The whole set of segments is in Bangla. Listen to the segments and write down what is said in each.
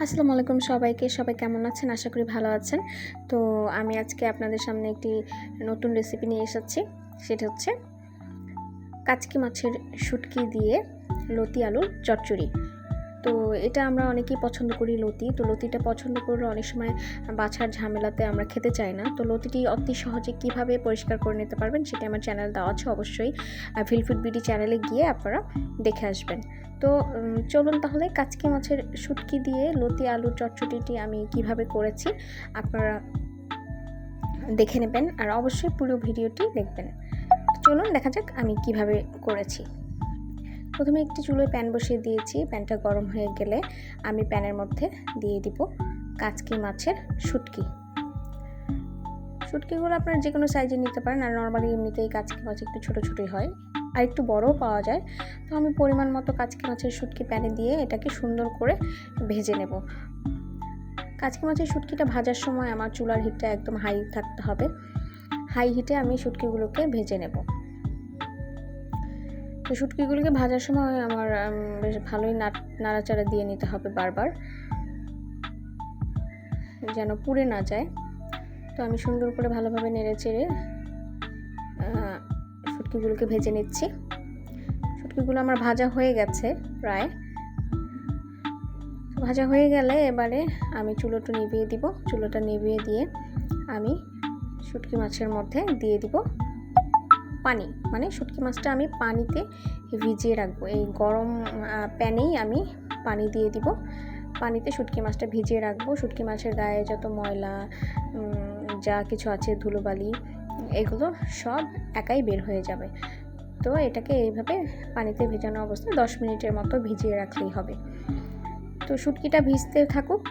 আসসালামু আলাইকুম সবাইকে। সবাই কেমন আছেন? আশা করি ভালো আছেন। তো আমি আজকে আপনাদের সামনে একটি নতুন রেসিপি নিয়ে এসেছি। সেটা হচ্ছে কাচকি মাছের শুটকি দিয়ে লতি আলুর চচ্চড়ি। তো এটা আমরা অনেকেই পছন্দ করি লতি। তো লতিটা পছন্দ করলে অনেক সময় বাছার ঝামেলাতে আমরা খেতে চাই না। তো লতিটি অতি সহজে কীভাবে পরিষ্কার করে নিতে পারবেন সেটা আমার চ্যানেল দেওয়া আছে অবশ্যই। ফিলফুড বিডি চ্যানেলে গিয়ে আপনারা দেখে আসবেন। তো চলুন তাহলে কাচকি মাছের শুটকি দিয়ে লতি, আলুর চটচটিটি আমি কীভাবে করেছি আপনারা দেখে নেবেন। আর অবশ্যই পুরো ভিডিওটি দেখবেন। চলুন দেখা যাক আমি কীভাবে করেছি। প্রথমে একটি চুলোয় প্যান বসিয়ে দিয়েছি। প্যানটা গরম হয়ে গেলে আমি প্যানের মধ্যে দিয়ে দিব কাঁচকি মাছের শুটকি। শুটকিগুলো আপনারা যে কোনো সাইজে নিতে পারেন, আর নর্মালি এমনিতেই কাচকি মাছ একটু ছোটো ছোটোই হয়, আর একটু বড়ও পাওয়া যায়। তো আমি পরিমাণ মতো কাঁচকি মাছের শুটকি প্যানে দিয়ে এটাকে সুন্দর করে ভেজে নেব। কাচকি মাছের শুটকিটা ভাজার সময় আমার চুলার হিটটা একদম হাই থাকতে হবে। হাই হিটে আমি শুটকিগুলোকে ভেজে নেব। তো শুটকিগুলোকে ভাজার সময় আমার বেশ ভালোই নাড়- নাড়াচাড়া দিয়ে নিতে হবে বারবার। যেন পুড়ে না যায়। তো আমি সুন্দর করে ভালোভাবে নেড়ে চেড়ে শুটকিগুলোকে ভেজে নিচ্ছি। শুটকিগুলো আমার ভাজা হয়ে গেছে প্রায়। ভাজা হয়ে গেলে এবারে আমি চুলোটা নিভিয়ে দিব। চুলোটা নিভিয়ে দিয়ে আমি শুটকি মাছের মধ্যে দিয়ে দিব। পানি মানে শুটকি মাছটা আমি পানিতে ভিজিয়ে রাখব। এই গরম প্যানেই আমি পানি দিয়ে দিব। পানিতে শুটকি মাছটা ভিজিয়ে রাখব। শুটকি মাছের গায়ে যত ময়লা যা কিছু আছে, ধুলোবালি, এগুলো সব একাই বের হয়ে যাবে। তো এটাকে এইভাবে পানিতে ভেজানো অবস্থায় দশ মিনিটের মতো ভিজিয়ে রাখলেই হবে। তো শুটকিটা ভিজতে থাকুক।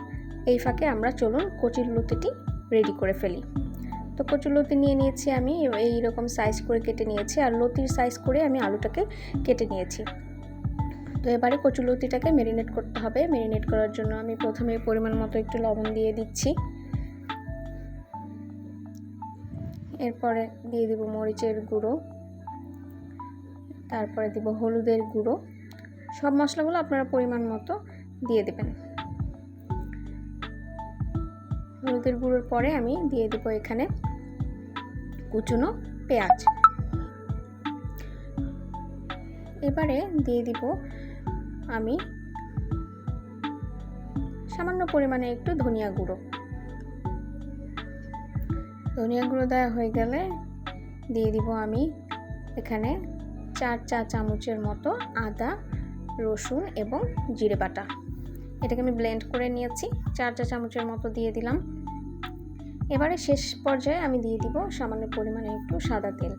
এই ফাঁকে আমরা চলুন কচির লুতিটি রেডি করে ফেলি। তো কচুর লতি নিয়ে নিয়েছি আমি, এই রকম সাইজ করে কেটে নিয়েছি আর লতির সাইজ করে আমি আলুটাকে কেটে নিয়েছি। তো এবারে কচুর লতিটাকে মেরিনেট করতে হবে। মেরিনেট করার জন্য আমি প্রথমে পরিমাণ মতো একটু লবণ দিয়ে দিচ্ছি। এরপরে দিয়ে দিব মরিচের গুঁড়ো। তারপরে দিব হলুদের গুঁড়ো। সব মশলাগুলো আপনারা পরিমাণ মতো দিয়ে দেবেন। হলুদের গুঁড়োর পরে আমি দিয়ে দেবো এখানে কুচুনো পেঁয়াজ। এবারে দিয়ে দিব আমি সামান্য পরিমাণে একটু ধনিয়া গুঁড়ো। ধনিয়া গুঁড়ো দেওয়া হয়ে গেলে দিয়ে দিব আমি এখানে চার চা চামচের মতো আদা, রসুন এবং জিরে বাটা। এটাকে আমি ব্লেন্ড করে নিয়েছি। চার চা চামচের মতো দিয়ে দিলাম। এবারে শেষ পর্যায়ে আমি দিয়ে দিব সামান্য পরিমাণে একটু সাদা তেল।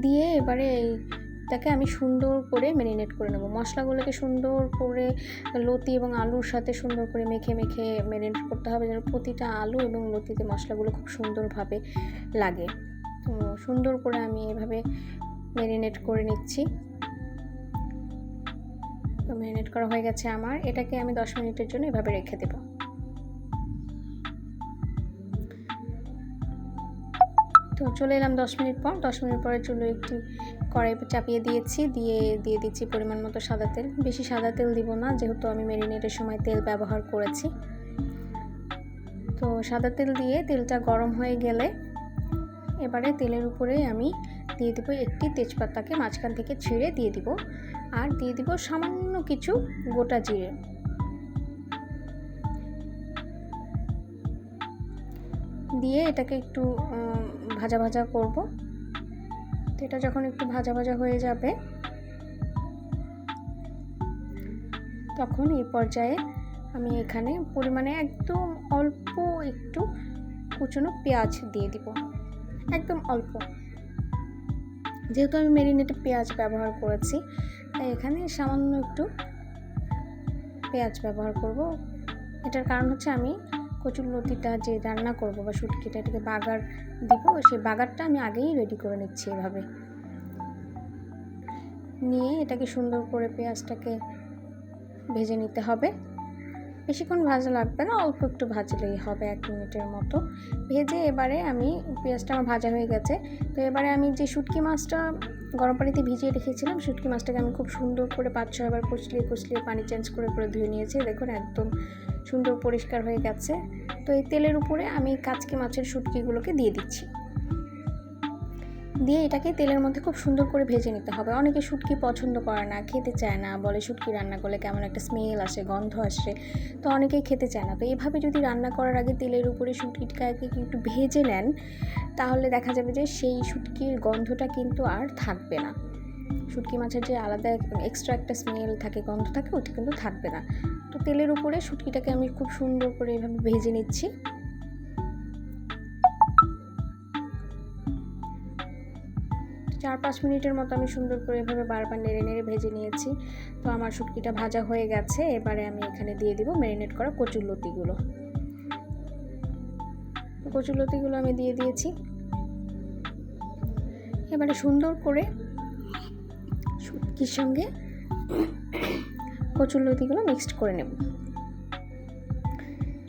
দিয়ে এবারে এইটাকে আমি সুন্দর করে ম্যারিনেট করে নেব। মশলাগুলোকে সুন্দর করে লতি এবং আলুর সাথে সুন্দর করে মেখে মেখে ম্যারিনেট করতে হবে যেন প্রতিটা আলু এবং লতিতে মশলাগুলো খুব সুন্দরভাবে লাগে। তো সুন্দর করে আমি এভাবে ম্যারিনেট করে নিচ্ছি। তো ম্যারিনেট করা হয়ে গেছে আমার। এটাকে আমি দশ মিনিটের জন্য এভাবে রেখে দেবো। তো চলে এলাম দশ মিনিট পর। দশ মিনিট পরে চুলো একটি কড়াই চাপিয়ে দিয়েছি, দিয়ে দিয়ে দিচ্ছি পরিমাণ মতো সাদা তেল। বেশি সাদা তেল দিব না, যেহেতু আমি ম্যারিনেটের সময় তেল ব্যবহার করেছি। তো সাদা তেল দিয়ে তেলটা গরম হয়ে গেলে এবারে তেলের উপরে আমি দিয়ে দেবো একটি তেজপাতাকে, মাঝখান থেকে ছিঁড়ে দিয়ে দিব। আর দিয়ে দিব সামান্য কিছু গোটা জিরে। দিয়ে এটাকে একটু ভাজা ভাজা করব। তো এটা যখন একটু ভাজা ভাজা হয়ে যাবে, তখন এই পর্যায়ে আমি এখানে পরিমাণে একদম অল্প একটু কুচনো পেঁয়াজ দিয়ে দিব। একদম অল্প। যেহেতু আমি মেরিনেটে পেঁয়াজ ব্যবহার করেছি, তাই এখানে সামান্য একটু পেঁয়াজ ব্যবহার করব। এটার কারণ হচ্ছে আমি কচুর লতিটা যে রান্না করব বা শুটকিটা, এটাকে বাগার দিব। সেই বাগারটা আমি আগেই রেডি করে নিচ্ছি এভাবে। নিয়ে এটাকে সুন্দর করে পেঁয়াজটাকে ভেজে নিতে হবে। বেশিক্ষণ ভাজা লাগবে না, অল্প একটু ভাজলেই হবে এক মিনিটের মতো। ভেজে এবারে আমি পেঁয়াজটা আমার ভাজা হয়ে গেছে। তো এবারে আমি যে শুটকি মাছটা গরম পানিতে ভিজিয়ে রেখেছিলাম, শুটকি মাছটাকে আমি খুব সুন্দর করে পাঁচ ছয়বার কষলিয়ে কষলিয়ে পানি চেঞ্জ করে করে ধুয়ে নিয়েছি। দেখুন, একদম সুন্দর পরিষ্কার হয়ে গেছে। তো এই তেলের উপরে আমি কাচকি মাছের শুটকিগুলোকে দিয়ে দিচ্ছি। দিয়ে এটাকে তেলের মধ্যে খুব সুন্দর করে ভেজে নিতে হবে। অনেকে শুটকি পছন্দ করে না, খেতে চায় না, বলে শুটকি রান্না করলে কেমন একটা স্মেল আসে, গন্ধ আসে, তো অনেকেই খেতে চায় না। তো এভাবে যদি রান্না করার আগে তেলের উপরে শুটকিটাকে একটু ভেজে নেন, তাহলে দেখা যাবে যে সেই শুটকির গন্ধটা কিন্তু আর থাকবে না। শুটকি মাছের যে আলাদা এক্সট্রা একটা স্মেল থাকে, গন্ধ থাকে, ওটা কিন্তু থাকবে না। তো তেলের উপরে শুটকিটাকে আমি খুব সুন্দর করে এভাবে ভেজে নিচ্ছি। চার পাঁচ মিনিটের মতো আমি সুন্দর করে এভাবে বারবার নেড়ে নেড়ে ভেজে নিয়েছি। তো আমার শুটকিটা ভাজা হয়ে গেছে, এবারে আমি এখানে দিয়ে দিব ম্যারিনেট করা কচুর লতিগুলো। কচুর লতিগুলো আমি দিয়ে দিয়েছি। এবারে সুন্দর করে শুটকির সঙ্গে কচুর লতিগুলো মিক্সড করে নেব।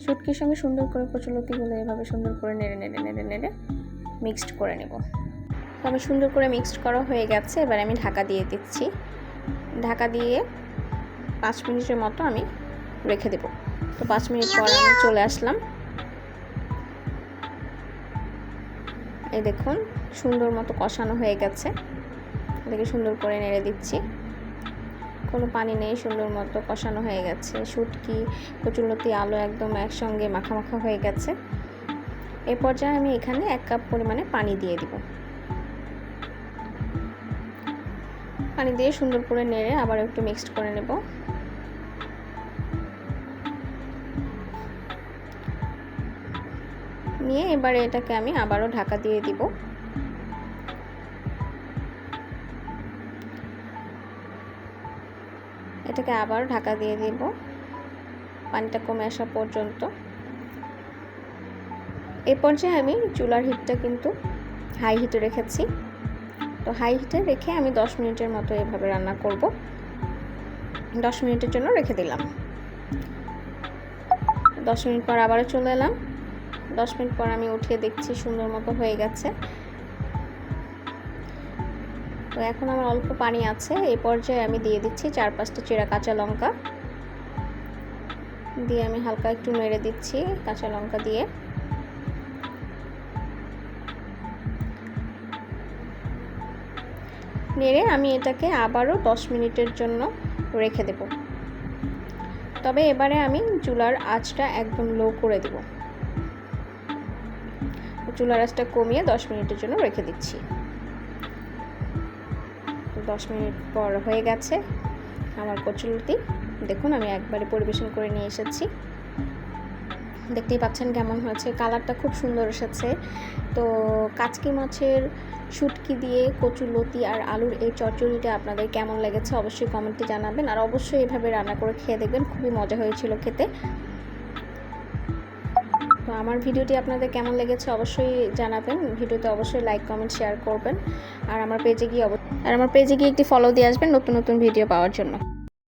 শুটকির সঙ্গে সুন্দর করে কচুর লতিগুলো এভাবে সুন্দর করে নেড়ে নেড়ে নেড়ে নেড়ে মিক্সড করে নেব। তবে সুন্দর করে মিক্সড করা হয়ে গেছে, এবার আমি ঢাকা দিয়ে দিচ্ছি। ঢাকা দিয়ে পাঁচ মিনিটের মতো আমি রেখে দেব। তো পাঁচ মিনিট পর আমি চলে আসলাম। এই দেখুন, সুন্দর মতো কষানো হয়ে গেছে। দেখে সুন্দর করে নেড়ে দিচ্ছি। কোনো পানি নেই, সুন্দর মতো কষানো হয়ে গেছে। শুটকি কচুলতি আলু একদম একসঙ্গে মাখা মাখা হয়ে গেছে। এ পর্যায়ে আমি এখানে এক কাপ পরিমাণে পানি দিয়ে দিব। পানি দিয়ে সুন্দর করে নেড়ে আবার একটু মিক্সড করে নেব। নিয়ে এবারে এটাকে আমি আবারও ঢাকা দিয়ে দিব। এটাকে আবার ঢাকা দিয়ে দিব। পানিটা কমে আসা পর্যন্ত। এ পর্যায়ে আমি চুলার হিটটা কিন্তু হাই হিটে রেখেছি। তো হাই হিটে রেখে আমি দশ মিনিটের মতো এভাবে রান্না করব। দশ মিনিটের জন্য রেখে দিলাম। দশ মিনিট পর আবারও চলে এলাম। দশ মিনিট পর আমি উঠিয়ে দেখছি সুন্দর মতো হয়ে গেছে। তো এখন আমার অল্প পানি আছে, এই পর্যায়ে আমি দিয়ে দিচ্ছি চার পাঁচটা চেরা কাঁচা লঙ্কা। দিয়ে আমি হালকা একটু মেরে দিচ্ছি কাঁচা লঙ্কা দিয়ে। নেড়ে আমি এটাকে আবারও দশ মিনিটের জন্য রেখে দেব। তবে এবারে আমি চুলার আঁচটা একদম লো করে দেব। চুলার আঁচটা কমিয়ে দশ মিনিটের জন্য রেখে দিচ্ছি। দশ মিনিট পর হয়ে গেছে আমার কচুলতি। দেখুন, আমি একবারে পরিবেশন করে নিয়ে এসেছি। দেখতেই পাচ্ছেন কেমন হয়েছে। কালারটা খুব সুন্দর এসেছে। তো কাচকি মাছের শুটকি দিয়ে কচুর লতি আর আলুর এই চচ্চড়িটা আপনাদের কেমন লেগেছে অবশ্যই কমেন্টে জানাবেন। আর অবশ্যই এভাবে রান্না করে খেয়ে দেখবেন, খুবই মজা হয়েছিল খেতে। আমার ভিডিওটি আপনাদের কেমন লেগেছে অবশ্যই জানাবেন। ভিডিওতে অবশ্যই লাইক কমেন্ট শেয়ার করবেন। আর আমার পেজে গিয়ে আর আমার পেজে গিয়ে একটি ফলো দিয়ে আসবেন নতুন নতুন ভিডিও পাওয়ার জন্য।